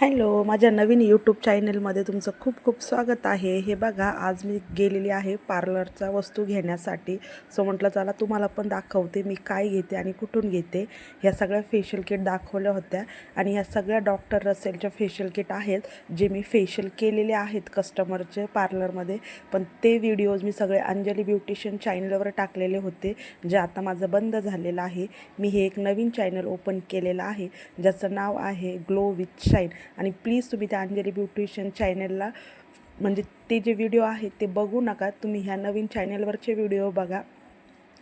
Hello माझ्या नवीन YouTube चॅनलमध्ये तुमचं खूप खूप स्वागत आहे. हे बघा आज मी गेलेली आहे पार्लरचा वस्तू घेण्यासाठी. सो म्हटलं चला तुम्हाला पण दाखवते मी काय घेते आणि कुठून घेते. ह्या सगळ्या फेशियल किट दाखवल्या होत्या आणि ह्या सगळ्या डॉक्टर रसेलच्या फेशियल किट आहेत जे मी फेशियल केलेले आहेत कस्टमरचे पार्लरमध्ये पण ते व्हिडिओज मी सगळे अंजली ब्युटिशियन चॅनलवर टाकलेले होते जे आता माझं बंद झालेलं आहे. मी हे एक नवीन चॅनल ओपन केलेलं आहे ज्याचं नाव आहे ग्लो विथ शाईन आणि प्लीज तुम्ही त्या अंजली ब्युटिशियन चॅनलला म्हणजे ते जे व्हिडिओ आहेत ते बघू नका. तुम्ही ह्या नवीन चॅनलवरचे व्हिडिओ बघा.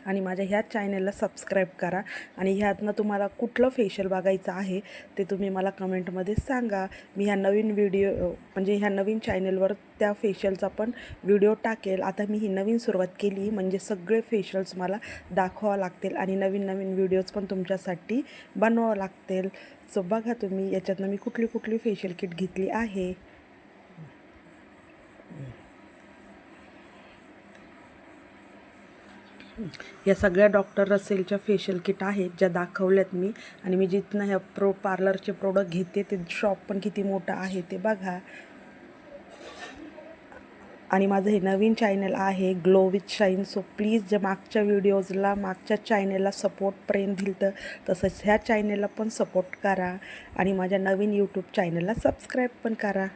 आणि माझ्या ह्या चॅनलला सबस्क्राईब करा. आणि ह्यातनं तुम्हाला कुठलं फेशियल बघायचं आहे ते तुम्ही मला कमेंटमध्ये सांगा. मी ह्या नवीन व्हिडिओ म्हणजे ह्या नवीन चॅनलवर त्या फेशियलचा पण व्हिडिओ टाकेल. आता मी ही नवीन सुरुवात केली म्हणजे सगळे फेशियल्स मला दाखवावं लागतील आणि नवीन नवीन व्हिडिओज पण तुमच्यासाठी बनवावं लागतील. सो बघा तुम्ही याच्यातनं मी कुठली कुठली फेशियल किट घेतली आहे. या सगळ्या डॉक्टर रसेलच्या फेशियल किट आहेत ज्या दाखवल्यात मी. आणि मी जिथनं ह्या प्रो पार्लरचे प्रोडक्ट घेते ते शॉप पण किती मोठं आहे ते बघा. आणि माझं हे नवीन चॅनल आहे glow with shine so please जे मागच्या व्हिडिओजला मागच्या चॅनलला सपोर्ट प्रेम दिलं तर तसंच ह्या चॅनलला पण सपोर्ट करा. आणि माझ्या नवीन यूट्यूब चॅनलला सबस्क्राईब पण करा.